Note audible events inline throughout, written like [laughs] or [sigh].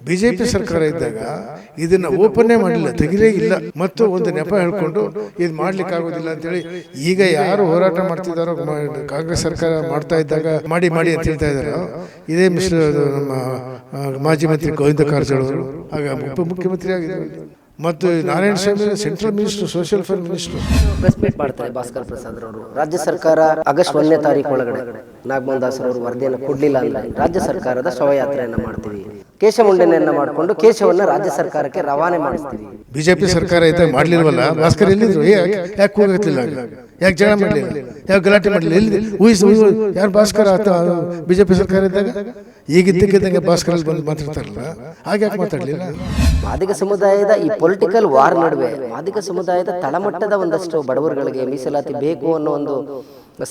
B J P ಸರ್ಕಾರ ಇದ್ದಾಗ ಇದನ್ನ ಓಪನ್ನೇ ಮಾಡಲಿಲ್ಲ ತೆಗಿಲೇ ಇಲ್ಲ ಮತ್ತು ಒಂದು ನೆಪ ಹೇಳ್ಕೊಂಡು ಇದು ಮಾಡ್ಲಿಕ್ಕೆ ಆಗೋದಿಲ್ಲ ಅಂತೇಳಿ ಈಗ ಯಾರು ಹೋರಾಟ ಮಾಡ್ತಿದ್ದಾರೋ ಕಾಂಗ್ರೆಸ್ ಸರ್ಕಾರ ಮಾಡ್ತಾ ಇದ್ದಾಗ ಮಾಡಿ ಮಾಡಿ ಅಂತ ಹೇಳ್ತಾ ಇದ್ದಾರೋ ಇದೇ ಮಿಶ್ರ ನಮ್ಮ ಮಾಜಿ ಮಂತ್ರಿ ಗೋವಿಂದ ಕಾರಜೋಳ ಅವರು ಆಗ ಉಪಮುಖ್ಯಮಂತ್ರಿ ಆಗಿದ್ದಾರೆ ಮತ್ತು Narayana Swamy central minister social fare minister. Press meet ಮಾಡ್ತಾರೆ ಭಾಸ್ಕರ್ ಪ್ರಸಾದ್ ಅವರು ರಾಜ್ಯ ಸರ್ಕಾರ ಆಗಸ್ಟ್ ಒಂದನೇ ತಾರೀಕು ಒಳಗಡೆ. ನಾಗಮೋಹನ್ ದಾಸ್ ಅವರು ವರದಿಯನ್ನು ಕೊಡಲಿಲ್ಲ ಅಂದ್ರೆ ರಾಜ್ಯ ಸರ್ಕಾರದ ಶವಯಾತ್ರೆಯನ್ನು ಮಾಡ್ತೀವಿ. ಕೇಶಮುಂಡನೆಯನ್ನ ಮಾಡಿಕೊಂಡು ಕೇಶವನ್ನ ರಾಜ್ಯ ಸರ್ಕಾರಕ್ಕೆ ರವಾನೆ ಮಾಡಿಸ್ತೀವಿ. ಬಿಜೆಪಿ ಸರ್ಕಾರ ಐತೆ ಮಾಡಲಿಲ್ವಲ್ಲ? ಭಾಸ್ಕರ್ ಎಲ್ಲಿದ್ರು? ಯಾಕೆ ಹೋಗತ್ತಿಲ್ಲ ಯಾಕೆ ಜಗಳ ಮಾಡಲಿಲ್ಲ? ಯಾಕೆ ಗಲಾಟೆ ಮಾಡಲಿಲ್ಲ? ಎಲ್ಲಿ ಊಹಿಸಿ ಯಾರು ಭಾಸ್ಕರ್ ಆತ ಬಿಜೆಪಿ ಸರ್ಕಾರ ಇದ್ದಾಗ? ಈಗ ಇದ್ದಕ್ಕಿದ್ದಂಗೆ ಭಾಸ್ಕರ್ ಬಂದು ಮಾತಾಡ್ತಾರಲ್ಲ ಹಾಗೆ ಯಾಕೆ ಮಾತಾಡಲಿಲ್ಲ? ಮಾದಿಗ ಸಮುದಾಯದ ಈ ಪೊಲಿಟಿಕಲ್ ವಾರ್ ನಡುವೆ ಮಾದಿಗ ಸಮುದಾಯದ ತಳಮಟ್ಟದ ಒಂದಷ್ಟು ಬಡವರುಗಳಿಗೆ ಮೀಸಲಾತಿ ಬೇಕು ಅನ್ನೋ ಒಂದು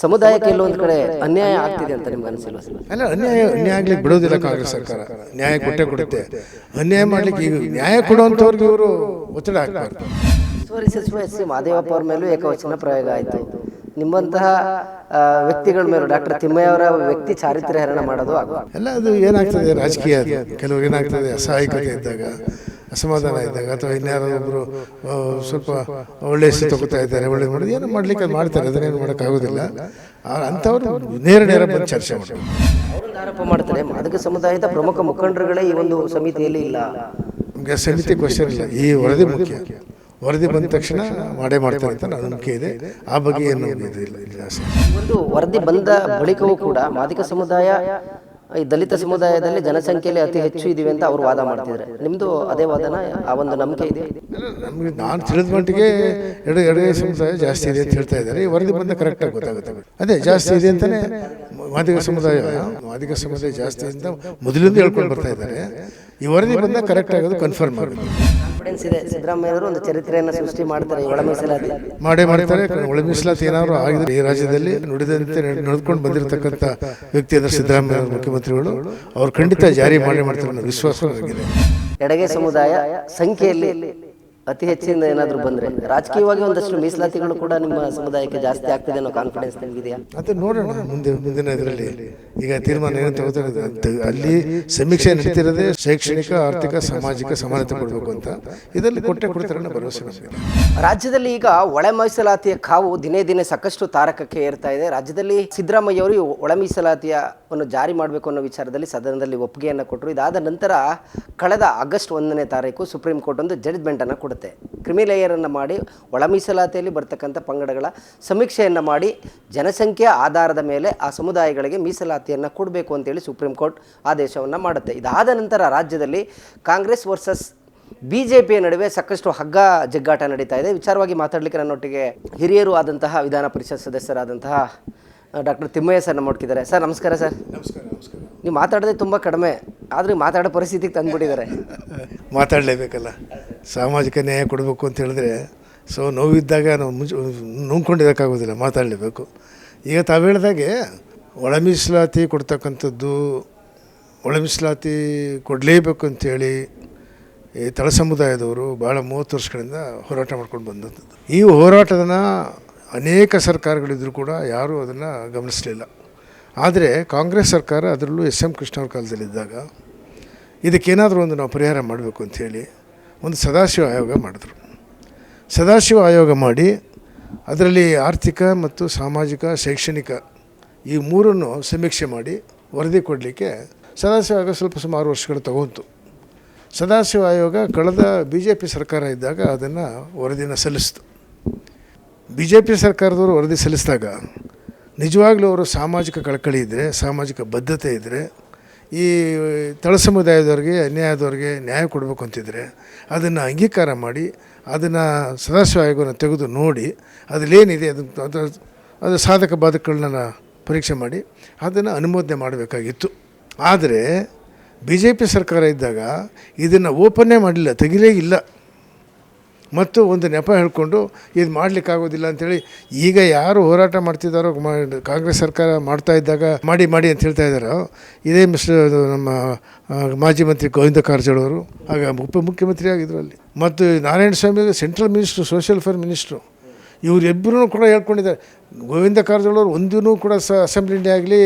ಸಮುದಾಯಕ್ಕೆ ಎಲ್ಲೊಂದು ಕಡೆ ಅನ್ಯಾಯ ಆಗ್ತಿದೆ ಅಂತ ನಿಮ್ಗೆ ಅನಿಸಿಲ್ವ ಅಲ್ಲ ಅನ್ಯಾಯ ಅನ್ಯಾಯ ಆಗ್ಲಿಕ್ಕೆ ಬಿಡೋದಿಲ್ಲ ಕಾಂಗ್ರೆಸ್ ಸರ್ಕಾರ. ನ್ಯಾಯ ಕೊಟ್ಟೆ ಕೊಡುತ್ತೆ. ಅನ್ಯಾಯ ಮಾಡ್ಲಿಕ್ಕೆ ಈಗ ನ್ಯಾಯ ಕೊಡುವಂಥವ್ರಿಗೆ ಇವರು ಒತ್ತಡ ಹಾಕ್ಬಾರ್ದು ಸೋರಿ ಸಚಿವ ಎಸ್ ಸಿ ಮಾದೇವಪ್ಪ ಅವ್ರ ಮೇಲೂ ಏಕವಚನ ಪ್ರಯೋಗ ಆಯಿತು. ನಿಮ್ಮಂತಹ ವ್ಯಕ್ತಿಗಳ ಮೇಲೂ ಡಾಕ್ಟರ್ ತಿಮ್ಮಯ್ಯ ಅವರ ವ್ಯಕ್ತಿ ಚಾರಿತ್ರ್ಯ ಹರಣ ಮಾಡೋದು ಆಗುವ. ಎಲ್ಲ ಅದು ಏನಾಗ್ತದೆ? ರಾಜಕೀಯ ಅದು. ಕೆಲವ್ರು ಏನಾಗ್ತದೆ? ಅಸಹಾಯಕತೆ ಇದ್ದಾಗ. ಅಸಮಾಧಾನ ಇದ್ದಾಗ ಅಥವಾ ಇನ್ಯಾರೋ ಒಬ್ಬರು ಸ್ವಲ್ಪ ಒಳ್ಳೆ ಹೆಸರು ತಗೋತಾ ಇದ್ದಾರೆ ಒಳ್ಳೆ ಮಾಡೋದು ಏನೋ ಮಾಡ್ಲಿಕ್ಕೆ ಅದು ಮಾಡ್ತಾರೆ ಅದನ್ನೇನು ಮಾಡೋಕ್ಕಾಗೋದಿಲ್ಲ. ಅಂಥವ್ರು ನೇರ ನೇರ ಬಂದು ಚರ್ಚೆ ಮಾಡ್ತಾರೆ ಅವರೊಂದು ಆರೋಪ ಮಾಡ್ತಾರೆ ಮಾದಿಕ ಸಮುದಾಯದ ಪ್ರಮುಖ ಮುಖಂಡರುಗಳೇ ಈ ಒಂದು ಸಮಿತಿಯಲ್ಲಿ ಇಲ್ಲ. ನಮಗೆ ಸಮಿತಿ ಕ್ವಶನ್ ಇಲ್ಲ. ಈ ವರದಿ ಮುಖ್ಯ. ವರದಿ ಬಂದ ತಕ್ಷಣ ಮಾಡೇ ಮಾಡ್ತಾರೆ ಅಂತ ನನ್ನ ನಂಬಿಕೆ ಇದೆ. ಆ ಬಗ್ಗೆ ಏನು ಇದು ಇಲ್ಲ ಇಲ್ಲ. ಒಂದು ವರದಿ ಬಂದ ಬಳಿಕವೂ ಕೂಡ ಮಾದಿಕ ಸಮುದಾಯ ಈ ದಲಿತ ಸಮುದಾಯದಲ್ಲಿ ಜನಸಂಖ್ಯೆಯಲ್ಲಿ ಅತಿ ಹೆಚ್ಚು ಇದೀವಿ ಅಂತ ಅವರು ವಾದ ಮಾಡ್ತಿದ್ದಾರೆ. ನಿಮ್ದು ಅದೇ ವಾದನ ಆ ಒಂದು ನಂಬಿಕೆ ಇದೆ ನಮಗೆ ನಾನು ತಿಳಿದ ಮಟ್ಟಿಗೆ ಎಡ ಎಡಗೈ ಸಮುದಾಯ ಜಾಸ್ತಿ ಇದೆ ಅಂತ ಹೇಳ್ತಾ ಇದ್ದಾರೆ. ಈ ವರದಿ ಬಂದ ಕರೆಕ್ಟಾಗಿ ಗೊತ್ತಾಗುತ್ತೆ. ಅದೇ ಜಾಸ್ತಿ ಇದೆ ಅಂತಲೇ ಮಾದಿಗ ಸಮುದಾಯ ಮಾದಿಗ ಸಮುದಾಯ ಜಾಸ್ತಿ ಅಂತ ಮೊದಲಿಂದ ಹೇಳ್ಕೊಂಡು ಬರ್ತಾ ಇದ್ದಾರೆ. ಈ ವರದಿ ಬಂದ ಕರೆಕ್ಟ್ ಆಗೋದು ಕನ್ಫರ್ಮ್ ಆಗುತ್ತೆ ಕಾನ್ಫಿಡೆನ್ಸ್ ಇದೆ. ಸಿದ್ದರಾಮಯ್ಯವರು ಒಂದು ಚರಿತ್ರೆಯನ್ನು ಸೃಷ್ಟಿ ಮಾಡ್ತಾರೆ ಒಳ ಮೀಸಲಾತಿ ಮಾಡೇ ಮಾಡ್ತಾರೆ ಒಳ ಮೀಸಲಾತಿ ಏನಾದ್ರು ಆಗಿದ್ರೆ ಈ ರಾಜ್ಯದಲ್ಲಿ ನುಡಿದಂತೆ ನಡೆದುಕೊಂಡು ಬಂದಿರತಕ್ಕಂಥ ವ್ಯಕ್ತಿ ಅಂದ್ರೆ ಸಿದ್ದರಾಮಯ್ಯ ಮುಖ್ಯಮಂತ್ರಿಗಳು. ಅವ್ರು ಖಂಡಿತ ಜಾರಿ ಮಾಡಿ ಮಾಡ್ತಾರೆ ಅನ್ನೋ ವಿಶ್ವಾಸ ನನಗಿದೆ. ಎಡಗೆ ಸಮುದಾಯ ಸಂಖ್ಯೆಯಲ್ಲಿ ಅತಿ ಹೆಚ್ಚಿನ ಏನಾದರೂ ಬಂದ್ರೆ ರಾಜಕೀಯವಾಗಿ ಒಂದಷ್ಟು ಮೀಸಲಾತಿಗಳು ಕೂಡ ನಿಮ್ಮ ಸಮುದಾಯಕ್ಕೆ ಜಾಸ್ತಿ ಆಗ್ತದೆ ಅನ್ನೋ ಕಾನ್ಫಿಡೆನ್ಸ್ ನಿಮಗಿದೆಯಾ? ಅದು ನೋಡೋಣ ಮುಂದೆ ಮುಂದಿನ ಇದರಲ್ಲಿ. ಈಗ ತೀರ್ಮಾನ ಏನು ತಗೋತಾರೆ ಅಲ್ಲಿ ಸಮೀಕ್ಷೆ ನಡೀತಿರೋದೇ ಶೈಕ್ಷಣಿಕ ಆರ್ಥಿಕ ಸಾಮಾಜಿಕ ಸಮಾನತೆ ಕೊಡಬೇಕು ಅಂತ. ಇದರಲ್ಲಿ ಕೊಟ್ಟೆ ಕೊಡ್ತಾರೆ ಅನ್ನೋ ಭರವಸೆ ರಾಜ್ಯದಲ್ಲಿ ಈಗ ಒಳ ಮೀಸಲಾತಿಯ ಕಾವು ದಿನೇ ದಿನೇ ಸಾಕಷ್ಟು ತಾರಕಕ್ಕೆ ಏರ್ತಾ ಇದೆ. ರಾಜ್ಯದಲ್ಲಿ ಸಿದ್ದರಾಮಯ್ಯ ಅವರು ಒಳೆ ಒಳ ಮೀಸಲಾತಿಯನ್ನು ಜಾರಿ ಮಾಡಬೇಕು ಅನ್ನೋ ವಿಚಾರದಲ್ಲಿ ಸದನದಲ್ಲಿ ಒಪ್ಪಿಗೆಯನ್ನು ಕೊಟ್ಟರು. ಇದಾದ ನಂತರ ಕಳೆದ ಆಗಸ್ಟ್ ಒಂದನೇ ತಾರೀಕು ಸುಪ್ರೀಂ ಕೋರ್ಟ್ ಒಂದು ಜಡ್ಜ್ಮೆಂಟನ್ನು ಕೊಡುತ್ತೆ. ಕ್ರಿಮಿ ಲೇಯರನ್ನು ಮಾಡಿ ಒಳ ಮೀಸಲಾತಿಯಲ್ಲಿ ಬರ್ತಕ್ಕಂಥ ಪಂಗಡಗಳ ಸಮೀಕ್ಷೆಯನ್ನು ಮಾಡಿ ಜನಸಂಖ್ಯೆಯ ಆಧಾರದ ಮೇಲೆ ಆ ಸಮುದಾಯಗಳಿಗೆ ಮೀಸಲಾತಿಯನ್ನು ಕೊಡಬೇಕು ಅಂತೇಳಿ ಸುಪ್ರೀಂ ಕೋರ್ಟ್ ಆದೇಶವನ್ನು ಮಾಡುತ್ತೆ. ಇದಾದ ನಂತರ ರಾಜ್ಯದಲ್ಲಿ ಕಾಂಗ್ರೆಸ್ ವರ್ಸಸ್ ಬಿ ಜೆ ಪಿಯ ನಡುವೆ ಸಾಕಷ್ಟು ಹಗ್ಗ ಜಗ್ಗಾಟ ನಡೀತಾ ಇದೆ. ವಿಚಾರವಾಗಿ ಮಾತಾಡಲಿಕ್ಕೆ ನನ್ನೊಟ್ಟಿಗೆ ಹಿರಿಯರು ಆದಂತಹ ವಿಧಾನ ಪರಿಷತ್ ಸದಸ್ಯರಾದಂತಹ ಡಾಕ್ಟರ್ ತಿಮ್ಮಯ್ಯ ಸರ್ ನಮ್ಮ ಸರ್ ನಮಸ್ಕಾರ ಸರ್. ನಮಸ್ಕಾರ ನಮಸ್ಕಾರ. ನೀವು ಮಾತಾಡೋದೇ ತುಂಬ ಕಡಿಮೆ. ಆದರೆ ಮಾತಾಡೋ ಪರಿಸ್ಥಿತಿಗೆ ತಂದುಬಿಟ್ಟಿದ್ದಾರೆ. [laughs] ಮಾತಾಡಲೇಬೇಕಲ್ಲ. ಸಾಮಾಜಿಕ ನ್ಯಾಯ ಕೊಡಬೇಕು ಅಂತ ಹೇಳಿದ್ರೆ ಸೊ ನೋವಿದ್ದಾಗ ನಾವು ಮುಂಚೆ ನುಂಗ್ಕೊಂಡಿರೋಕ್ಕಾಗೋದಿಲ್ಲ ಮಾತಾಡಲೇಬೇಕು. ಈಗ ತಾವು ಹೇಳಿದಾಗೆ ಒಳ ಮೀಸಲಾತಿ ಕೊಡ್ತಕ್ಕಂಥದ್ದು ಒಳ ಮೀಸಲಾತಿ ಕೊಡಲೇಬೇಕು ಅಂಥೇಳಿ ಈ ತಳ ಸಮುದಾಯದವರು ಭಾಳ ಮೂವತ್ತು ವರ್ಷಗಳಿಂದ ಹೋರಾಟ ಮಾಡ್ಕೊಂಡು ಬಂದಂಥದ್ದು. ಈ ಹೋರಾಟದನ್ನು ಅನೇಕ ಸರ್ಕಾರಗಳಿದ್ದರೂ ಕೂಡ ಯಾರೂ ಅದನ್ನು ಗಮನಿಸಲಿಲ್ಲ. ಆದರೆ ಕಾಂಗ್ರೆಸ್ ಸರ್ಕಾರ ಅದರಲ್ಲೂ ಎಸ್ ಎಂ ಕೃಷ್ಣ ಅವ್ರ ಕಾಲದಲ್ಲಿದ್ದಾಗ ಇದಕ್ಕೇನಾದರೂ ಒಂದು ನಾವು ಪರಿಹಾರ ಮಾಡಬೇಕು ಅಂಥೇಳಿ ಒಂದು ಸದಾಶಿವ ಆಯೋಗ ಮಾಡಿದ್ರು. ಸದಾಶಿವ ಆಯೋಗ ಮಾಡಿ ಅದರಲ್ಲಿ ಆರ್ಥಿಕ ಮತ್ತು ಸಾಮಾಜಿಕ, ಶೈಕ್ಷಣಿಕ ಈ ಮೂರನ್ನು ಸಮೀಕ್ಷೆ ಮಾಡಿ ವರದಿ ಕೊಡಲಿಕ್ಕೆ ಸದಾಶಿವ ಆಯೋಗ ಸ್ವಲ್ಪ ಸುಮಾರು ವರ್ಷಗಳು ತಗೊಂತು. ಸದಾಶಿವ ಆಯೋಗ ಕಳೆದ ಬಿ ಜೆ ಪಿ ಸರ್ಕಾರ ಇದ್ದಾಗ ಅದನ್ನು ವರದಿನ ಸಲ್ಲಿಸಿತು. ಬಿ ಜೆ ಪಿ ಸರ್ಕಾರದವರು ವರದಿ ಸಲ್ಲಿಸಿದಾಗ ನಿಜವಾಗ್ಲೂ ಅವರು ಸಾಮಾಜಿಕ ಕಳಕಳಿ ಇದ್ದರೆ ಸಾಮಾಜಿಕ ಬದ್ಧತೆ ಇದ್ದರೆ ಈ ತಳ ಸಮುದಾಯದವ್ರಿಗೆ, ಅನ್ಯಾಯದವ್ರಿಗೆ ನ್ಯಾಯ ಕೊಡಬೇಕು ಅಂತಿದ್ರೆ ಅದನ್ನು ಅಂಗೀಕಾರ ಮಾಡಿ, ಅದನ್ನು ಸದಸ್ಯ ಆಯೋಗವನ್ನು ತೆಗೆದು ನೋಡಿ, ಅದರಲ್ಲೇನಿದೆ ಅದು ಅದರ ಅದು ಸಾಧಕ ಬಾಧಕಗಳನ್ನ ಪರೀಕ್ಷೆ ಮಾಡಿ, ಅದನ್ನು ಅನುಮೋದನೆ ಮಾಡಬೇಕಾಗಿತ್ತು. ಆದರೆ ಬಿ ಜೆ ಪಿ ಸರ್ಕಾರ ಇದ್ದಾಗ ಇದನ್ನು ಓಪನ್ನೇ ಮಾಡಲಿಲ್ಲ, ತೆಗಿಲೇ ಇಲ್ಲ. ಮತ್ತು ಒಂದು ನೆಪ ಹೇಳಿಕೊಂಡು ಇದು ಮಾಡಲಿಕ್ಕಾಗೋದಿಲ್ಲ ಅಂಥೇಳಿ ಈಗ ಯಾರು ಹೋರಾಟ ಮಾಡ್ತಿದ್ದಾರೋ ಕಾಂಗ್ರೆಸ್ ಸರ್ಕಾರ ಮಾಡ್ತಾ ಇದ್ದಾಗ ಮಾಡಿ ಮಾಡಿ ಅಂತ ಹೇಳ್ತಾ ಇದ್ದಾರೋ. ಇದೇ ಮಿಸ್ಟರ್ ನಮ್ಮ ಮಾಜಿ ಮಂತ್ರಿ ಗೋವಿಂದ ಕಾರಜೋಳ ಅವರು, ಆಗ ಉಪಮುಖ್ಯಮಂತ್ರಿ ಆಗಿದ್ದರು ಅಲ್ಲಿ. ಮತ್ತು Narayana Swamy central minister, social fare minister. ಇವರಿಬ್ಬರೂ ಕೂಡ ಹೇಳ್ಕೊಂಡಿದ್ದಾರೆ. ಗೋವಿಂದ ಕಾರಜೋಳ ಅವರು ಒಂದೂ ಕೂಡ ಸ ಅಸೆಂಬ್ಲಿನೇ ಆಗಲಿ,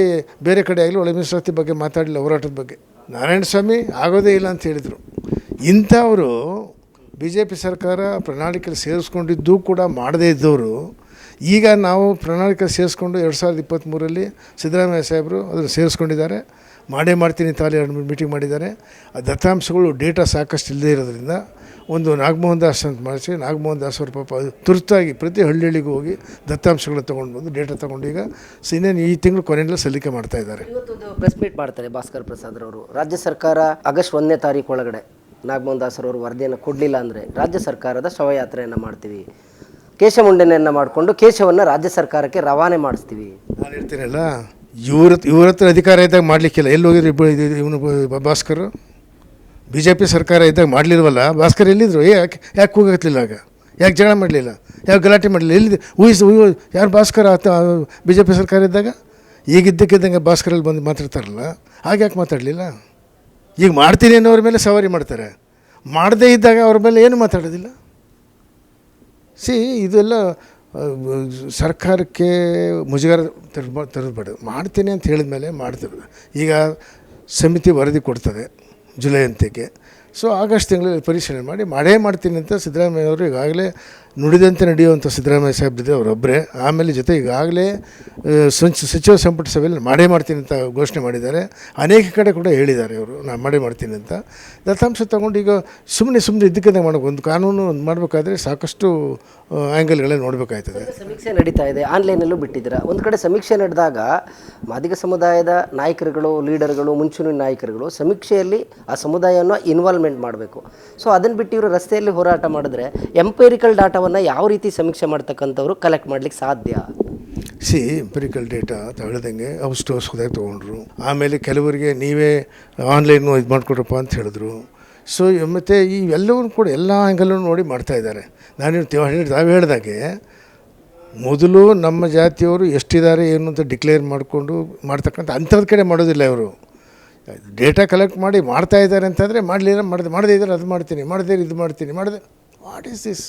ಬೇರೆ ಕಡೆ ಆಗಲಿ ಒಳ ಮೀಸಲಾತಿ ಬಗ್ಗೆ ಮಾತಾಡಲಿಲ್ಲ, ಹೋರಾಟದ ಬಗ್ಗೆ. ನಾರಾಯಣ ಸ್ವಾಮಿ ಆಗೋದೇ ಇಲ್ಲ ಅಂತ ಹೇಳಿದರು. ಇಂಥವರು ಬಿ ಜೆ ಪಿ ಸರ್ಕಾರ ಪ್ರಣಾಳಿಕೆಯಲ್ಲಿ ಸೇರಿಸ್ಕೊಂಡಿದ್ದು ಕೂಡ ಮಾಡದೇ ಇದ್ದವರು, ಈಗ ನಾವು ಪ್ರಣಾಳಿಕೆ ಸೇರಿಸ್ಕೊಂಡು ಎರಡು ಸಾವಿರದ ಇಪ್ಪತ್ತ್ಮೂರರಲ್ಲಿ ಸಿದ್ದರಾಮಯ್ಯ ಸಾಹೇಬರು ಅದನ್ನು ಸೇರಿಸ್ಕೊಂಡಿದ್ದಾರೆ, ಮಾಡೇ ಮಾಡ್ತೀನಿ ತಾಲಿ ಎರಡು ಮೀಟಿಂಗ್ ಮಾಡಿದ್ದಾರೆ. ಆ ದತ್ತಾಂಶಗಳು ಡೇಟಾ ಸಾಕಷ್ಟು ಇಲ್ಲದೇ ಇರೋದ್ರಿಂದ ಒಂದು ನಾಗಮೋಹನ್ ದಾಸ್ ಅಂತ ಮಾಡಿಸಿ, ನಾಗಮೋಹನ್ ದಾಸ್ ಅವರು ಪಾಪ ತುರ್ತಾಗಿ ಪ್ರತಿ ಹಳ್ಳಿಗೂ ಹೋಗಿ ದತ್ತಾಂಶಗಳು ತೊಗೊಂಡು ಬಂದು ಡೇಟಾ ತೊಗೊಂಡು ಈಗ ಸ ಈ ತಿಂಗಳು ಕೊನೆಯಲ್ಲೇ ಸಲ್ಲಿಕೆ ಮಾಡ್ತಾ ಇದ್ದಾರೆ. ಪ್ರೆಸ್ ಮೀಟ್ ಮಾಡ್ತಾರೆ ಭಾಸ್ಕರ್ ಪ್ರಸಾದ್ ಅವರು ರಾಜ್ಯ ಸರ್ಕಾರ ಆಗಸ್ಟ್ ಒಂದನೇ ತಾರೀಕು ಒಳಗಡೆ. ನಾಗಮೋಹನ್ ದಾಸರವರು ವರದಿಯನ್ನು ಕೊಡಲಿಲ್ಲ ಅಂದರೆ ರಾಜ್ಯ ಸರ್ಕಾರದ ಶವಯಾತ್ರೆಯನ್ನು ಮಾಡ್ತೀವಿ. ಕೇಶಮುಂಡನೆಯನ್ನು ಮಾಡಿಕೊಂಡು ಕೇಶವನ್ನು ರಾಜ್ಯ ಸರ್ಕಾರಕ್ಕೆ ರವಾನೆ ಮಾಡಿಸ್ತೀವಿ. ನಾನು ಹೇಳ್ತೀನಲ್ಲ, ಇವ್ರ ಇವ್ರ ಹತ್ರ ಅಧಿಕಾರ ಇದ್ದಾಗ ಮಾಡಲಿಕ್ಕಿಲ್ಲ. ಎಲ್ಲಿ ಹೋಗಿದ್ರು ಇವನು ಭಾಸ್ಕರ್ ಬಿ ಜೆ ಪಿ ಸರ್ಕಾರ ಇದ್ದಾಗ ಮಾಡಲಿಲ್ವಲ್ಲ? ಭಾಸ್ಕರ್ ಎಲ್ಲಿದ್ರು? ಯಾಕೆ ಯಾಕೆ ಕೂಗತ್ಲಿಲ್ಲ ಆಗ? ಯಾಕೆ ಜಗಳ ಮಾಡಲಿಲ್ಲ? ಯಾಕೆ ಗಲಾಟೆ ಮಾಡಲಿಲ್ಲ? ಎಲ್ಲಿದೆ ಊಹಿಸಿ ಊಹಿ, ಯಾರು ಭಾಸ್ಕರ್ ಆತ ಬಿ ಜೆ ಪಿ ಸರ್ಕಾರ ಇದ್ದಾಗ? ಈಗಿದ್ದಕ್ಕಿದ್ದಂಗೆ ಭಾಸ್ಕರಲ್ಲಿ ಬಂದು ಮಾತಾಡ್ತಾರಲ್ಲ? ಹಾಗೆ ಯಾಕೆ ಮಾತಾಡಲಿಲ್ಲ? ಈಗ ಮಾಡ್ತೀನಿ ಅನ್ನೋರ ಮೇಲೆ ಸವಾರಿ ಮಾಡ್ತಾರೆ. ಮಾಡದೇ ಇದ್ದಾಗ ಅವ್ರ ಮೇಲೆ ಏನು ಮಾತಾಡೋದಿಲ್ಲ. ಸಿ, ಇದೆಲ್ಲ ಸರ್ಕಾರಕ್ಕೆ ಮುಜುಗರ ತರಬ ತರಬೇಡ ಮಾಡ್ತೀನಿ ಅಂತ ಹೇಳಿದ ಮೇಲೆ ಮಾಡ್ತಾರೆ ಈಗ ಸಮಿತಿ ವರದಿ ಕೊಡ್ತದೆ ಜುಲೈ ಅಂತ್ಯಕ್ಕೆ. ಸೊ, ಆಗಸ್ಟ್ ತಿಂಗಳಲ್ಲಿ ಪರಿಶೀಲನೆ ಮಾಡಿ, ಮಾಡೇ ಮಾಡ್ತೀನಿ ಅಂತ ಸಿದ್ದರಾಮಯ್ಯ ಅವರು ಈಗಾಗಲೇ ನುಡಿದಂತೆ ನಡೆಯುವಂಥ ಸಿದ್ದರಾಮಯ್ಯ ಸಾಹೇಬ್ರಿದೆ ಅವರೊಬ್ಬರೇ. ಆಮೇಲೆ ಜೊತೆ ಈಗಾಗಲೇ ಸಚಿವ ಸಂಪುಟ ಸಭೆಯಲ್ಲಿ ಮಾಡೇ ಮಾಡ್ತೀನಿ ಅಂತ ಘೋಷಣೆ ಮಾಡಿದ್ದಾರೆ. ಅನೇಕ ಕಡೆ ಕೂಡ ಹೇಳಿದ್ದಾರೆ ಅವರು ನಾನು ಮಾಡೇ ಮಾಡ್ತೀನಿ ಅಂತ. ದತ್ತಾಂಶ ತಗೊಂಡು ಈಗ ಸುಮ್ಮನೆ ಸುಮ್ಮನೆ ಇದ್ದಕ್ಕಿದ್ದಂಗೆ ಮಾಡೋಕೆ ಒಂದು ಕಾನೂನು ಒಂದು ಮಾಡಬೇಕಾದ್ರೆ ಸಾಕಷ್ಟು ಆ್ಯಂಗಲ್ಗಳೇ ನೋಡಬೇಕಾಯ್ತದೆ. ಸಮೀಕ್ಷೆ ನಡೀತಾ ಇದೆ. ಆನ್ಲೈನಲ್ಲೂ ಬಿಟ್ಟಿದ್ದೀರಾ? ಒಂದು ಕಡೆ ಸಮೀಕ್ಷೆ ನಡೆದಾಗ ಮಾದಿಗ ಸಮುದಾಯದ ನಾಯಕರುಗಳು, ಲೀಡರ್ಗಳು, ಮುಂಚೂಣಿ ನಾಯಕರುಗಳು ಸಮೀಕ್ಷೆಯಲ್ಲಿ ಆ ಸಮುದಾಯವನ್ನು ಇನ್ವಾಲ್ವ್ಮೆಂಟ್ ಮಾಡಬೇಕು. ಸೊ ಅದನ್ನು ಬಿಟ್ಟು ಇವರು ರಸ್ತೆಯಲ್ಲಿ ಹೋರಾಟ ಮಾಡಿದ್ರೆ ಎಂಪೈರಿಕಲ್ ಡಾಟಾವನ್ನು ಯಾವ ರೀತಿ ಸಮೀಕ್ಷೆ ಮಾಡ್ತಕ್ಕಂಥವ್ರು ಕಲೆಕ್ಟ್ ಮಾಡ್ಲಿಕ್ಕೆ ಸಾಧ್ಯ? ಸಿ ಎಂಪಿರಿಕಲ್ ಡೇಟಾ ಅಂತ ಹೇಳ್ದಂಗೆ ಅವು ಸ್ಟೋರ್ಸ್ ಹೋದಾಗ ತೊಗೊಂಡ್ರು. ಆಮೇಲೆ ಕೆಲವರಿಗೆ ನೀವೇ ಆನ್ಲೈನು ಇದು ಮಾಡಿಕೊಡ್ರಪ್ಪ ಅಂತ ಹೇಳಿದ್ರು. ಸೊ ಮತ್ತು ಇವೆಲ್ಲವೂ ಕೂಡ ಎಲ್ಲ ಆ್ಯಂಗಲೂ ನೋಡಿ ಮಾಡ್ತಾ ಇದ್ದಾರೆ. ನಾನು ತಾವು ಹೇಳಿದಾಗೆ ಮೊದಲು ನಮ್ಮ ಜಾತಿಯವರು ಎಷ್ಟಿದ್ದಾರೆ, ಏನು ಅಂತ ಡಿಕ್ಲೇರ್ ಮಾಡಿಕೊಂಡು ಮಾಡ್ತಕ್ಕಂಥ ಅಂಥದ್ದು ಕಡೆ ಮಾಡೋದಿಲ್ಲ ಇವರು. ಡೇಟಾ ಕಲೆಕ್ಟ್ ಮಾಡಿ ಮಾಡ್ತಾ ಇದ್ದಾರೆ ಅಂತಂದರೆ ಮಾಡಲಿಲ್ಲ, ಮಾಡಿದೆ, ಮಾಡದೇ ಇದ್ದಾರೆ, ಅದು ಮಾಡ್ತೀನಿ, ಮಾಡದೇ, ಇದು ಮಾಡ್ತೀನಿ, ಮಾಡದೆ. ವಾಟ್ ಈಸ್ ದಿಸ್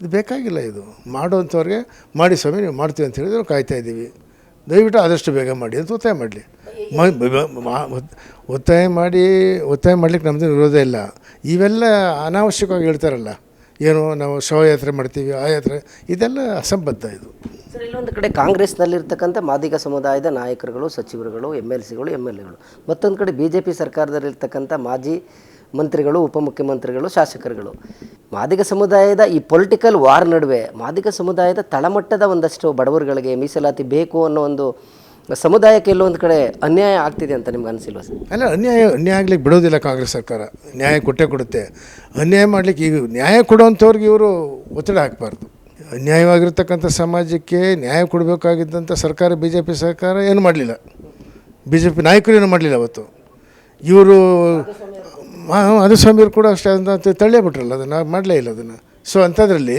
ಇದು ಬೇಕಾಗಿಲ್ಲ ಇದು. ಮಾಡುವಂಥವ್ರಿಗೆ ಮಾಡಿ ಸ್ವಾಮಿ, ನೀವು ಮಾಡ್ತೀವಿ ಅಂತ ಹೇಳಿದ್ರೆ ಕಾಯ್ತಾ ಇದ್ದೀವಿ. ದಯವಿಟ್ಟು ಆದಷ್ಟು ಬೇಗ ಮಾಡಿ ಅಂತ ಒತ್ತಾಯ ಮಾಡಲಿ. ಒತ್ತಾಯ ಮಾಡಿ, ಒತ್ತಾಯ ಮಾಡಲಿಕ್ಕೆ ನಮ್ಮದು ವಿರೋಧ ಇಲ್ಲ. ಇವೆಲ್ಲ ಅನಾವಶ್ಯಕವಾಗಿ ಹೇಳ್ತಾರಲ್ಲ. ಏನು ನಾವು ಶವಯಾತ್ರೆ ಮಾಡ್ತೀವಿ, ಆ ಯಾತ್ರೆ, ಇದೆಲ್ಲ ಅಸಂಬದ್ಧ ಇದು. ಸರ್, ಇಲ್ಲೊಂದು ಕಡೆ ಕಾಂಗ್ರೆಸ್ನಲ್ಲಿರ್ತಕ್ಕಂಥ ಮಾದಿಗ ಸಮುದಾಯದ ನಾಯಕರುಗಳು, ಸಚಿವರುಗಳು ಎಂ ಎಲ್ ಸಿಗಳು ಎಂ ಎಲ್ ಎಗಳು ಮತ್ತೊಂದು ಕಡೆ ಬಿ ಜೆ ಪಿ ಸರ್ಕಾರದಲ್ಲಿರ್ತಕ್ಕಂಥ ಮಾಜಿ ಮಂತ್ರಿಗಳು, ಉಪಮುಖ್ಯಮಂತ್ರಿಗಳು, ಶಾಸಕರುಗಳು. ಮಾದಿಗ ಸಮುದಾಯದ ಈ ಪೊಲಿಟಿಕಲ್ ವಾರ್ ನಡುವೆ ಮಾದಿಗ ಸಮುದಾಯದ ತಳಮಟ್ಟದ ಒಂದಷ್ಟು ಬಡವರುಗಳಿಗೆ ಮೀಸಲಾತಿ ಬೇಕು ಅನ್ನೋ ಒಂದು ಸಮುದಾಯಕ್ಕೆ ಒಂದು ಕಡೆ ಅನ್ಯಾಯ ಆಗ್ತಿದೆ ಅಂತ ನಿಮ್ಗೆ ಅನಿಸಿಲ್ವ ಸರ್? ಅಲ್ಲ, ಅನ್ಯಾಯ ಅನ್ಯಾಯ ಆಗ್ಲಿಕ್ಕೆ ಬಿಡೋದಿಲ್ಲ ಕಾಂಗ್ರೆಸ್ ಸರ್ಕಾರ. ನ್ಯಾಯ ಕೊಟ್ಟೇ ಕೊಡುತ್ತೆ. ಅನ್ಯಾಯ ಮಾಡಲಿಕ್ಕೆ ಈಗ ನ್ಯಾಯ ಕೊಡೋವಂಥವ್ರಿಗೆ ಇವರು ಒತ್ತಡ ಹಾಕಬಾರ್ದು. ಅನ್ಯಾಯವಾಗಿರ್ತಕ್ಕಂಥ ಸಮಾಜಕ್ಕೆ ನ್ಯಾಯ ಕೊಡಬೇಕಾಗಿದ್ದಂಥ ಸರ್ಕಾರ ಬಿ ಜೆ ಪಿ ಸರ್ಕಾರ ಏನು ಮಾಡಲಿಲ್ಲ. ಬಿ ಜೆ ಪಿ ನಾಯಕರು ಏನು ಮಾಡಲಿಲ್ಲ ಅವತ್ತು. ಇವರು ಮಧುಸ್ವಾಮಿಯವರು ಕೂಡ ಅಷ್ಟೇ ಅಂತ ತಳ್ಳೇ ಬಿಟ್ರಲ್ಲ ಅದನ್ನು ಮಾಡಲೇ ಇಲ್ಲ ಅದನ್ನು. ಸೊ ಅಂಥದ್ರಲ್ಲಿ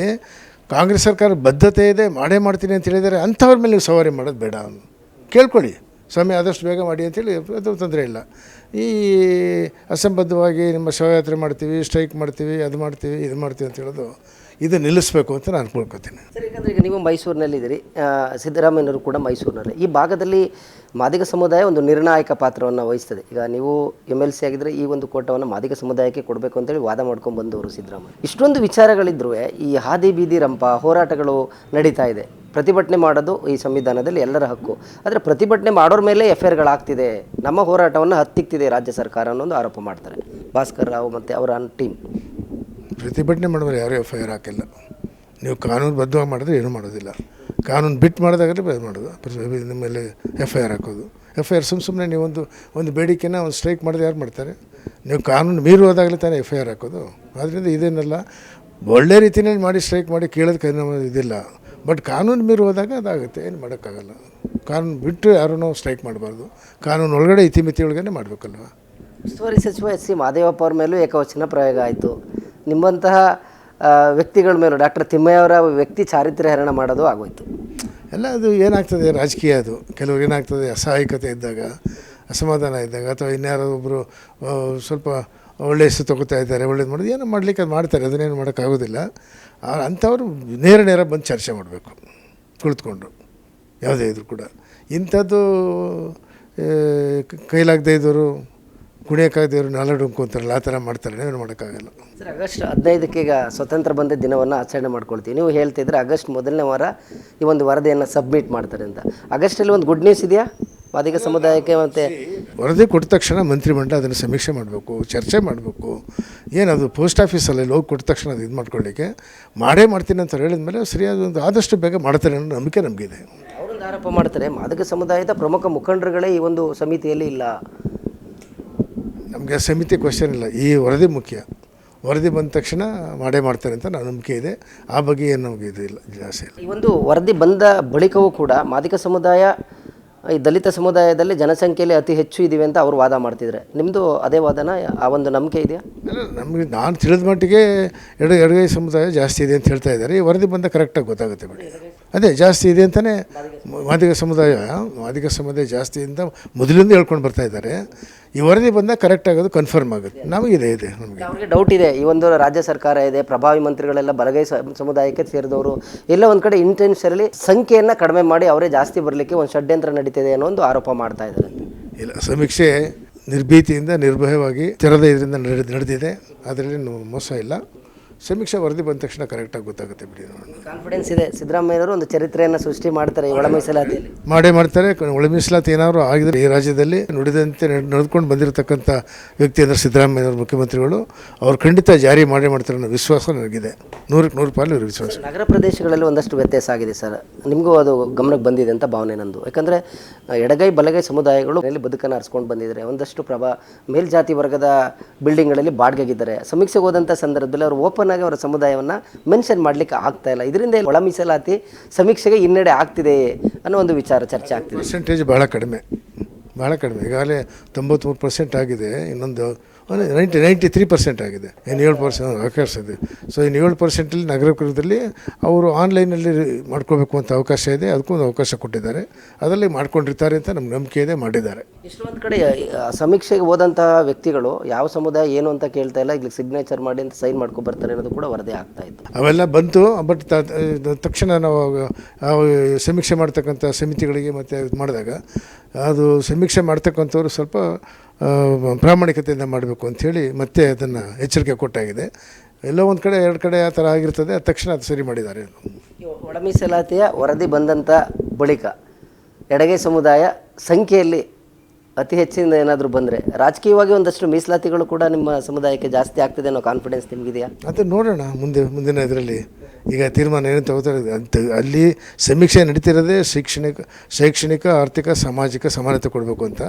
ಕಾಂಗ್ರೆಸ್ ಸರ್ಕಾರ ಬದ್ಧತೆ ಇದೆ, ಮಾಡೇ ಮಾಡ್ತೀನಿ ಅಂತ ಹೇಳಿದರೆ ಅಂಥವ್ರ ಮೇಲೆ ನೀವು ಸವಾರಿ ಮಾಡೋದು ಬೇಡ ಅವನು ಕೇಳ್ಕೊಳ್ಳಿ. ಸ್ವಾಮಿ, ಆದಷ್ಟು ಬೇಗ ಮಾಡಿ ಅಂತೇಳಿ ಅದು ತೊಂದರೆ ಇಲ್ಲ. ಈ ಅಸಂಬದ್ಧವಾಗಿ ನಿಮ್ಮ ಶವಯಾತ್ರೆ ಮಾಡ್ತೀವಿ, ಸ್ಟ್ರೈಕ್ ಮಾಡ್ತೀವಿ, ಅದು ಮಾಡ್ತೀವಿ, ಇದು ಮಾಡ್ತೀವಿ ಅಂತ ಹೇಳೋದು ಇದು ನಿಲ್ಲಿಸಬೇಕು ಅಂತ ನಾನು ಅನ್ಕೊಳ್ಕೊತೀನಿ. ಸರ್, ಯಾಕಂದರೆ ಈಗ ನೀವು ಮೈಸೂರಿನಲ್ಲಿದ್ದೀರಿ ಸಿದ್ದರಾಮಯ್ಯನವರು ಕೂಡ ಮೈಸೂರಿನಲ್ಲಿ. ಈ ಭಾಗದಲ್ಲಿ ಮಾದಿಗ ಸಮುದಾಯ ಒಂದು ನಿರ್ಣಾಯಕ ಪಾತ್ರವನ್ನು ವಹಿಸ್ತದೆ. ಈಗ ನೀವು ಎಂ ಎಲ್ ಸಿ ಆಗಿದ್ದರೆ ಈ ಒಂದು ಕೋಟವನ್ನು ಮಾದಿಗ ಸಮುದಾಯಕ್ಕೆ ಕೊಡಬೇಕು ಅಂತೇಳಿ ವಾದ ಮಾಡ್ಕೊಂಡು ಬಂದವರು ಸಿದ್ದರಾಮಯ್ಯ. ಇಷ್ಟೊಂದು ವಿಚಾರಗಳಿದ್ರೂ ಈ ಹಾದಿ ಬೀದಿ ರಂಪ ಹೋರಾಟಗಳು ನಡೀತಾ ಇದೆ. ಪ್ರತಿಭಟನೆ ಮಾಡೋದು ಈ ಸಂವಿಧಾನದಲ್ಲಿ ಎಲ್ಲರ ಹಕ್ಕು. ಆದರೆ ಪ್ರತಿಭಟನೆ ಮಾಡೋರ ಮೇಲೆ ಎಫ್ ಐ ಆರ್ಗಳಾಗ್ತಿದೆ ನಮ್ಮ ಹೋರಾಟವನ್ನು ಹತ್ತಿಕ್ತಿದೆ ರಾಜ್ಯ ಸರ್ಕಾರ ಅನ್ನೋ ಒಂದು ಆರೋಪ ಮಾಡ್ತಾರೆ. ಭಾಸ್ಕರ್ ರಾವ್ ಮತ್ತು ಅವರ ಟೀಮ್ ಪ್ರತಿಭಟನೆ ಮಾಡಿದ್ರೆ ಯಾರೂ ಎಫ್ ಐ ಆರ್ ಹಾಕಿಲ್ಲ. ನೀವು ಕಾನೂನು ಬದ್ಧವಾಗಿ ಮಾಡಿದ್ರೆ ಏನು ಮಾಡೋದಿಲ್ಲ. ಕಾನೂನು ಬಿಟ್ಟು ಮಾಡಿದಾಗಲೇ ಬೇರೆ ಮಾಡೋದು. ನಿಮ್ಮ ಮೇಲೆ ಎಫ್ ಐ ಆರ್ ಹಾಕೋದು. ಎಫ್ ಐ ಆರ್ ಸುಮ್ಮ ಸುಮ್ಮನೆ ನೀವೊಂದು ಒಂದು ಬೇಡಿಕೆನ ಒಂದು ಸ್ಟ್ರೈಕ್ ಮಾಡಿದ್ರೆ ಯಾರು ಮಾಡ್ತಾರೆ? ನೀವು ಕಾನೂನು ಮೀರು ಹೋದಾಗಲೇ ತಾನೇ ಎಫ್ ಐ ಆರ್ ಹಾಕೋದು. ಆದ್ದರಿಂದ ಇದೇನಲ್ಲ, ಒಳ್ಳೆ ರೀತಿಯೇ ಮಾಡಿ ಸ್ಟ್ರೈಕ್ ಮಾಡಿ ಕೇಳೋದಕ್ಕೆ ನಮ್ಮ ಇದಿಲ್ಲ. ಬಟ್ ಕಾನೂನು ಮೀರು ಹೋದಾಗ ಅದಾಗುತ್ತೆ. ಏನು ಮಾಡೋಕ್ಕಾಗಲ್ಲ. ಕಾನೂನು ಬಿಟ್ಟು ಯಾರೂ ಸ್ಟ್ರೈಕ್ ಮಾಡಬಾರ್ದು. ಕಾನೂನು ಒಳಗಡೆ ಇತಿಮಿತಿ ಒಳಗಡೆ ಮಾಡಬೇಕಲ್ವ? ಉಸ್ತುವಾರಿ ಸಚಿವ ಎಸ್ ಸಿ ಮಹದೇವಪ್ಪ ಅವ್ರ ಮೇಲೂ ಏಕವಚನ ಪ್ರಯೋಗ ಆಯಿತು. ನಿಮ್ಮಂತಹ ವ್ಯಕ್ತಿಗಳ ಮೇಲೂ, ಡಾಕ್ಟರ್ ತಿಮ್ಮಯ್ಯ ಅವರ ವ್ಯಕ್ತಿ ಚಾರಿತ್ರ್ಯ ಹರಣ ಮಾಡೋದು ಆಗೋಯ್ತು. ಎಲ್ಲ ಅದು ಏನಾಗ್ತದೆ, ರಾಜಕೀಯ ಅದು. ಕೆಲವ್ರು ಏನಾಗ್ತದೆ, ಅಸಹಾಯಕತೆ ಇದ್ದಾಗ, ಅಸಮಾಧಾನ ಇದ್ದಾಗ, ಅಥವಾ ಇನ್ಯಾರೋ ಒಬ್ಬರು ಸ್ವಲ್ಪ ಒಳ್ಳೆ ಹೆಸರು ತಗೋತಾ ಇದ್ದಾರೆ, ಒಳ್ಳೇದು ಮಾಡೋದು, ಏನೋ ಮಾಡ್ಲಿಕ್ಕೆ ಅದು ಮಾಡ್ತಾರೆ, ಅದನ್ನೇನು ಮಾಡೋಕ್ಕಾಗೋದಿಲ್ಲ. ಅಂಥವ್ರು ನೇರ ನೇರ ಬಂದು ಚರ್ಚೆ ಮಾಡಬೇಕು, ಕುಳಿತುಕೊಂಡು, ಯಾವುದೇ ಇದ್ರು ಕೂಡ. ಇಂಥದ್ದು ಕೈಲಾಗದೇ ಇದ್ದವರು ಕುಣಿಯೋಕ್ಕಾಗದೇವ್ರು ನಾಲ್ಕು ಅಂತಾರಲ್ಲ ಆ ಥರ ಮಾಡ್ತಾರೆ ಏನು ಮಾಡೋಕ್ಕಾಗಲ್ಲ. ಸರ್ ಆಗಸ್ಟ್ ಹದಿನೈದಕ್ಕೆ ಈಗ ಸ್ವತಂತ್ರ ಬಂದ ದಿನವನ್ನು ಆಚರಣೆ ಮಾಡ್ಕೊಳ್ತೀವಿ. ನೀವು ಹೇಳ್ತಿದ್ರೆ ಆಗಸ್ಟ್ ಮೊದಲನೇ ವಾರ ಈ ಒಂದು ವರದಿಯನ್ನು ಸಬ್ಮಿಟ್ ಮಾಡ್ತಾರೆ ಅಂತ. ಆಗಸ್ಟಲ್ಲಿ ಒಂದು ಗುಡ್ ನ್ಯೂಸ್ ಇದೆಯಾ? ಮಾದಿಗ ಸಮುದಾಯಕ್ಕೆ ಮತ್ತು ವರದಿ ಕೊಟ್ಟ ತಕ್ಷಣ ಮಂತ್ರಿಮಂಡಲ ಅದನ್ನು ಸಮೀಕ್ಷೆ ಮಾಡಬೇಕು ಚರ್ಚೆ ಮಾಡಬೇಕು. ಏನದು ಪೋಸ್ಟ್ ಆಫೀಸಲ್ಲಿ ಹೋಗಿ ಕೊಟ್ಟ ತಕ್ಷಣ ಅದು ಇದು ಮಾಡ್ಕೊಳ್ಳಿಕ್ಕೆ? ಮಾಡೇ ಮಾಡ್ತೀನಿ ಅಂತ ಹೇಳಿದ ಮೇಲೆ ಸರಿಯಾದ ಒಂದು ಆದಷ್ಟು ಬೇಗ ಮಾಡ್ತಾರೆ ಅನ್ನೋ ನಂಬಿಕೆ ನಮಗಿದೆ. ಅವರೊಂದು ಆರೋಪ ಮಾಡ್ತಾರೆ ಮಾದಿಗ ಸಮುದಾಯದ ಪ್ರಮುಖ ಮುಖಂಡರುಗಳೇ ಈ ಒಂದು ಸಮಿತಿಯಲ್ಲಿ ಇಲ್ಲ. ನಮಗೆ ಸಮಿತಿ ಕ್ವಶನ್ ಇಲ್ಲ. ಈ ವರದಿ ಮುಖ್ಯ. ವರದಿ ಬಂದ ತಕ್ಷಣ ಮಾಡೇ ಮಾಡ್ತಾರೆ ಅಂತ ನನ್ನ ನಂಬಿಕೆ ಇದೆ. ಆ ಬಗ್ಗೆ ಏನು ನಮಗೆ ಇದು ಇಲ್ಲ, ಜಾಸ್ತಿ ಇಲ್ಲ. ಈ ಒಂದು ವರದಿ ಬಂದ ಬಳಿಕವೂ ಕೂಡ ಮಾದಿಗ ಸಮುದಾಯ ಈ ದಲಿತ ಸಮುದಾಯದಲ್ಲಿ ಜನಸಂಖ್ಯೆಯಲ್ಲಿ ಅತಿ ಹೆಚ್ಚು ಇದ್ದೀವಿ ಅಂತ ಅವರು ವಾದ ಮಾಡ್ತಿದ್ದಾರೆ ನಿಮ್ಮದು ಅದೇ ವಾದನ ಆ ಒಂದು ನಂಬಿಕೆ ಇದೆಯಾ? ಇಲ್ಲ ನಮಗೆ ನಾನು ತಿಳಿದ ಮಟ್ಟಿಗೆ ಎಡ ಎಡಗೈ ಸಮುದಾಯ ಜಾಸ್ತಿ ಇದೆ ಅಂತ ಹೇಳ್ತಾ ಇದ್ದಾರೆ. ಈ ವರದಿ ಬಂದ ಕರೆಕ್ಟಾಗಿ ಗೊತ್ತಾಗುತ್ತೆ ಬಿಡಿ. ಅದೇ ಜಾಸ್ತಿ ಇದೆ ಅಂತಲೇ ಮಾದಿಗ ಸಮುದಾಯ ಮಾದಿಗ ಸಮುದಾಯ ಜಾಸ್ತಿ ಅಂತ ಮೊದಲಿಂದ ಹೇಳ್ಕೊಂಡು ಬರ್ತಾ ಇದ್ದಾರೆ. ಈ ವರದಿ ಬಂದಾಗ ಕರೆಕ್ಟ್ ಆಗೋದು ಕನ್ಫರ್ಮ್ ಆಗುತ್ತೆ. ನಮಗಿದೆ ಇದೆ ನಮಗೆ ಅವ್ರಿಗೆ ಡೌಟ್ ಇದೆ. ಈ ಒಂದು ರಾಜ್ಯ ಸರ್ಕಾರ ಇದೆ ಪ್ರಭಾವಿ ಮಂತ್ರಿಗಳೆಲ್ಲ ಬಲಗೈ ಸಮುದಾಯಕ್ಕೆ ಸೇರಿದವರು. ಎಲ್ಲ ಒಂದು ಕಡೆ ಇಂಟೆನ್ಷನಲಿ ಸಂಖ್ಯೆಯನ್ನು ಕಡಿಮೆ ಮಾಡಿ ಅವರೇ ಜಾಸ್ತಿ ಬರಲಿಕ್ಕೆ ಒಂದು ಷಡ್ಯಂತ್ರ ನಡೀತಿದೆ ಅನ್ನೋ ಒಂದು ಆರೋಪ ಮಾಡ್ತಾ ಇದ್ದಾರೆ. ಇಲ್ಲ, ಸಮೀಕ್ಷೆ ನಿರ್ಭೀತಿಯಿಂದ ನಿರ್ಭಯವಾಗಿ ತೆರೆದ ಇದರಿಂದ ನಡೆದ ನಡೆದಿದೆ. ಅದರಲ್ಲಿ ಮೋಸ ಇಲ್ಲ. ಸಮೀಕ್ಷೆ ವರದಿ ಬಂದ ತಕ್ಷಣ ಕರೆಕ್ಟಾಗಿ ಗೊತ್ತಾಗುತ್ತೆ ಬಿಡಿ ಕಾನ್ಫಿಡೆನ್ಸ್ ಇದೆ. ಸಿದ್ದರಾಮಯ್ಯವರು ಒಂದು ಚರಿತ್ರೆಯನ್ನು ಸೃಷ್ಟಿ ಮಾಡ್ತಾರೆ ಈ ಒಳ ಮೀಸಲಾತಿಯಲ್ಲಿ. ಮಾಡೇ ಮಾಡ್ತಾರೆ ಒಳ ಮೀಸಲಾತಿ ಏನಾದರೂ ಆಗಿದ್ರೆ ಈ ರಾಜ್ಯದಲ್ಲಿ ನುಡಿದಂತೆ ನಡ್- ನಡೆದುಕೊಂಡು ಬಂದಿರತಕ್ಕಂಥ ವ್ಯಕ್ತಿ ಅಂದರೆ ಸಿದ್ದರಾಮಯ್ಯವ್ರ ಮುಖ್ಯಮಂತ್ರಿಗಳು ಅವರು ಖಂಡಿತ ಜಾರಿ ಮಾಡೇ ಮಾಡ್ತಾರೆ ಅನ್ನೋ ವಿಶ್ವಾಸ ನನಗಿದೆ. ನೂರಕ್ಕೆ ನೂರು ಪಾಲು ವಿಶ್ವಾಸ. ನಗರ ಪ್ರದೇಶಗಳಲ್ಲಿ ಒಂದಷ್ಟು ವ್ಯತ್ಯಾಸ ಆಗಿದೆ ಸರ್. ನಿಮಗೂ ಅದು ಗಮನಕ್ಕೆ ಬಂದಿದೆ ಅಂತ ಭಾವನೆ ನಂದು. ಯಾಕಂದರೆ ಎಡಗೈ ಬಲಗೈ ಸಮುದಾಯಗಳು ಇಲ್ಲಿ ಬದುಕನ್ನು ಹರಿಸ್ಕೊಂಡು ಬಂದಿದ್ದಾರೆ. ಒಂದಷ್ಟು ಪ್ರಭಾ ಮೇಲ್ಜಾತಿ ವರ್ಗದ ಬಿಲ್ಡಿಂಗ್ಗಳಲ್ಲಿ ಬಾಡ್ಗೆಗಿದ್ದಾರೆ. ಸಮೀಕ್ಷೆಗೆ ಹೋದಂಥ ಸಂದರ್ಭದಲ್ಲಿ ಅವರು ಓಪನ್ ಆಗಿ ಅವರ ಸಮುದಾಯವನ್ನು ಮೆನ್ಷನ್ ಮಾಡಲಿಕ್ಕೆ ಆಗ್ತಾ ಇಲ್ಲ. ಇದರಿಂದ ಒಳ ಮೀಸಲಾತಿ ಸಮೀಕ್ಷೆಗೆ ಹಿನ್ನಡೆ ಆಗ್ತಿದೆ ಅನ್ನೋ ಒಂದು ವಿಚಾರ ಚರ್ಚೆ ಆಗ್ತಿದೆ. ಪರ್ಸೆಂಟೇಜ್ ಭಾಳ ಕಡಿಮೆ. ಬಹಳ ಕಡಿಮೆ. ಈಗಾಗಲೇ ತೊಂಬತ್ತ್ಮೂರು ಪರ್ಸೆಂಟ್ ಆಗಿದೆ. ಇನ್ನೊಂದು ನೈಂಟಿ ನೈಂಟಿ ತ್ರೀ ಪರ್ಸೆಂಟ್ ಆಗಿದೆ. ಇನ್ನು ಏಳು ಪರ್ಸೆಂಟ್ ಅವಕಾಶ ಇದೆ. ಸೊ ಇನ್ನು ಏಳು ಪರ್ಸೆಂಟಲ್ಲಿ ನಗರದಲ್ಲಿ ಅವರು ಆನ್ಲೈನಲ್ಲಿ ಮಾಡ್ಕೋಬೇಕು ಅಂತ ಅವಕಾಶ ಇದೆ. ಅದಕ್ಕೂ ಒಂದು ಅವಕಾಶ ಕೊಟ್ಟಿದ್ದಾರೆ. ಅದರಲ್ಲಿ ಮಾಡ್ಕೊಂಡಿರ್ತಾರೆ ಅಂತ ನಮ್ಮ ನಂಬಿಕೆ ಇದೆ ಮಾಡಿದ್ದಾರೆ. ಇಷ್ಟೊಂದು ಕಡೆ ಸಮೀಕ್ಷೆಗೆ ಹೋದಂತಹ ವ್ಯಕ್ತಿಗಳು ಯಾವ ಸಮುದಾಯ ಏನು ಅಂತ ಕೇಳ್ತಾ ಇಲ್ಲ ಇಲ್ಲಿ ಸಿಗ್ನೇಚರ್ ಮಾಡಿ ಅಂತ ಸೈನ್ ಮಾಡ್ಕೊ ಬರ್ತಾರೆ ಅನ್ನೋದು ಕೂಡ ವರದಿ ಆಗ್ತಾ ಇತ್ತು. ಅವೆಲ್ಲ ಬಂತು ಬಟ್ ತಕ್ಷಣ ನಾವು ಸಮೀಕ್ಷೆ ಮಾಡ್ತಕ್ಕಂಥ ಸಮಿತಿಗಳಿಗೆ ಮತ್ತು ಮಾಡಿದಾಗ ಅದು ಸಮೀಕ್ಷೆ ಮಾಡ್ತಕ್ಕಂಥವ್ರು ಸ್ವಲ್ಪ ಪ್ರಾಮಾಣಿಕತೆಯಿಂದ ಮಾಡಬೇಕು ಅಂಥೇಳಿ ಮತ್ತೆ ಅದನ್ನು ಎಚ್ಚರಿಕೆ ಕೊಟ್ಟಾಗಿದೆ. ಎಲ್ಲೋ ಒಂದು ಕಡೆ, ಎರಡು ಕಡೆ ಆ ಥರ ಆಗಿರ್ತದೆ ತಕ್ಷಣ ಅದು ಸರಿ ಮಾಡಿದ್ದಾರೆ. ಒಳಮೀಸಲಾತಿಯ ಒಳ ವರದಿ ಬಂದಂಥ ಬಳಿಕ ಎಡಗೈ ಸಮುದಾಯ ಸಂಖ್ಯೆಯಲ್ಲಿ ಅತಿ ಹೆಚ್ಚಿನ ಏನಾದರೂ ಬಂದರೆ ರಾಜಕೀಯವಾಗಿ ಒಂದಷ್ಟು ಮೀಸಲಾತಿಗಳು ಕೂಡ ನಿಮ್ಮ ಸಮುದಾಯಕ್ಕೆ ಜಾಸ್ತಿ ಆಗ್ತಿದೆ ಅನ್ನೋ ಕಾನ್ಫಿಡೆನ್ಸ್ ನಿಮಗಿದೆಯಾ? ಅದು ನೋಡೋಣ ಮುಂದೆ ಮುಂದಿನ ಇದರಲ್ಲಿ. ಈಗ ತೀರ್ಮಾನ ಏನು ತಗೋತಾರೆ ಅಂತ ಅಲ್ಲಿ ಸಮೀಕ್ಷೆ ನಡೀತಿರೋದೇ ಶೈಕ್ಷಣಿಕ ಶೈಕ್ಷಣಿಕ ಆರ್ಥಿಕ ಸಾಮಾಜಿಕ ಸಮಾನತೆ ಕೊಡಬೇಕು ಅಂತ.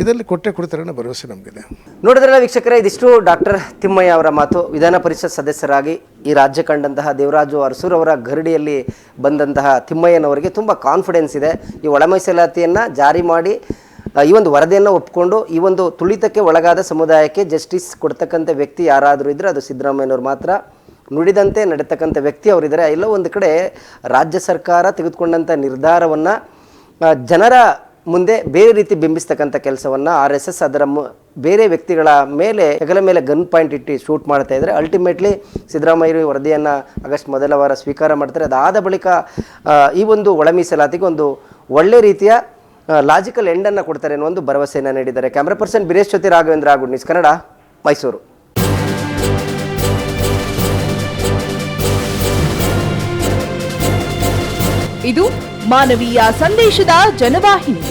ಇದರಲ್ಲಿ ಕೊಟ್ಟೆ ಕೊಡ್ತಾರೆ ಅನ್ನೋ ಭರವಸೆ ನಮಗಿದೆ. ನೋಡಿದ್ರಲ್ಲ ವೀಕ್ಷಕರೇ ಇದಿಷ್ಟು ಡಾಕ್ಟರ್ ತಿಮ್ಮಯ್ಯ ಅವರ ಮಾತು. ವಿಧಾನ ಪರಿಷತ್ ಸದಸ್ಯರಾಗಿ ಈ ರಾಜ್ಯ ಕಂಡಂತಹ ದೇವರಾಜು ಅರಸೂರ್ ಅವರ ಗರಡಿಯಲ್ಲಿ ಬಂದಂತಹ ತಿಮ್ಮಯ್ಯನವರಿಗೆ ತುಂಬ ಕಾನ್ಫಿಡೆನ್ಸ್ ಇದೆ. ಈ ಒಳ ಮೀಸಲಾತಿಯನ್ನು ಜಾರಿ ಮಾಡಿ ಈ ಒಂದು ವರದಿಯನ್ನು ಒಪ್ಕೊಂಡು ಈ ಒಂದು ತುಳಿತಕ್ಕೆ ಒಳಗಾದ ಸಮುದಾಯಕ್ಕೆ ಜಸ್ಟಿಸ್ ಕೊಡ್ತಕ್ಕಂಥ ವ್ಯಕ್ತಿ ಯಾರಾದರೂ ಇದ್ದರೆ ಅದು ಸಿದ್ದರಾಮಯ್ಯನವ್ರು ಮಾತ್ರ. ನುಡಿದಂತೆ ನಡೆತಕ್ಕಂಥ ವ್ಯಕ್ತಿ ಅವರಿದ್ದಾರೆ ಎಲ್ಲೋ ಒಂದು ಕಡೆ ರಾಜ್ಯ ಸರ್ಕಾರ ತೆಗೆದುಕೊಂಡಂಥ ನಿರ್ಧಾರವನ್ನು ಜನರ ಮುಂದೆ ಬೇರೆ ರೀತಿ ಬಿಂಬಿಸ್ತಕ್ಕಂಥ ಕೆಲಸವನ್ನು ಆರ್ ಎಸ್ ಎಸ್ ಅದರ ಬೇರೆ ವ್ಯಕ್ತಿಗಳ ಮೇಲೆ, ಹೆಗಲ ಮೇಲೆ ಗನ್ ಪಾಯಿಂಟ್ ಇಟ್ಟು ಶೂಟ್ ಮಾಡ್ತಾ ಇದ್ದಾರೆ ಅಲ್ಟಿಮೇಟ್ಲಿ ಸಿದ್ದರಾಮಯ್ಯ ವರದಿಯನ್ನು ಆಗಸ್ಟ್ ಮೊದಲ ವಾರ ಸ್ವೀಕಾರ ಮಾಡ್ತಾರೆ. ಅದಾದ ಬಳಿಕ ಈ ಒಂದು ಒಳ ಮೀಸಲಾತಿಗೆ ಒಂದು ಒಳ್ಳೆ ರೀತಿಯ ಲಾಜಿಕಲ್ ಎಂಡನ್ನು ಕೊಡ್ತಾರೆ ಅನ್ನೋ ಒಂದು ಭರವಸೆಯನ್ನು ನೀಡಿದ್ದಾರೆ. ಕ್ಯಾಮ್ರಾ ಪರ್ಸನ್ ಬಿರೇಶ್ ಜೊತೆ ರಾಘವೇಂದ್ರ ಗುಡ್ ಕನ್ನಡ ಮೈಸೂರು ಇದು ಮಾನವೀಯ ಸಂದೇಶದ ಜನವಾಹಿನಿ.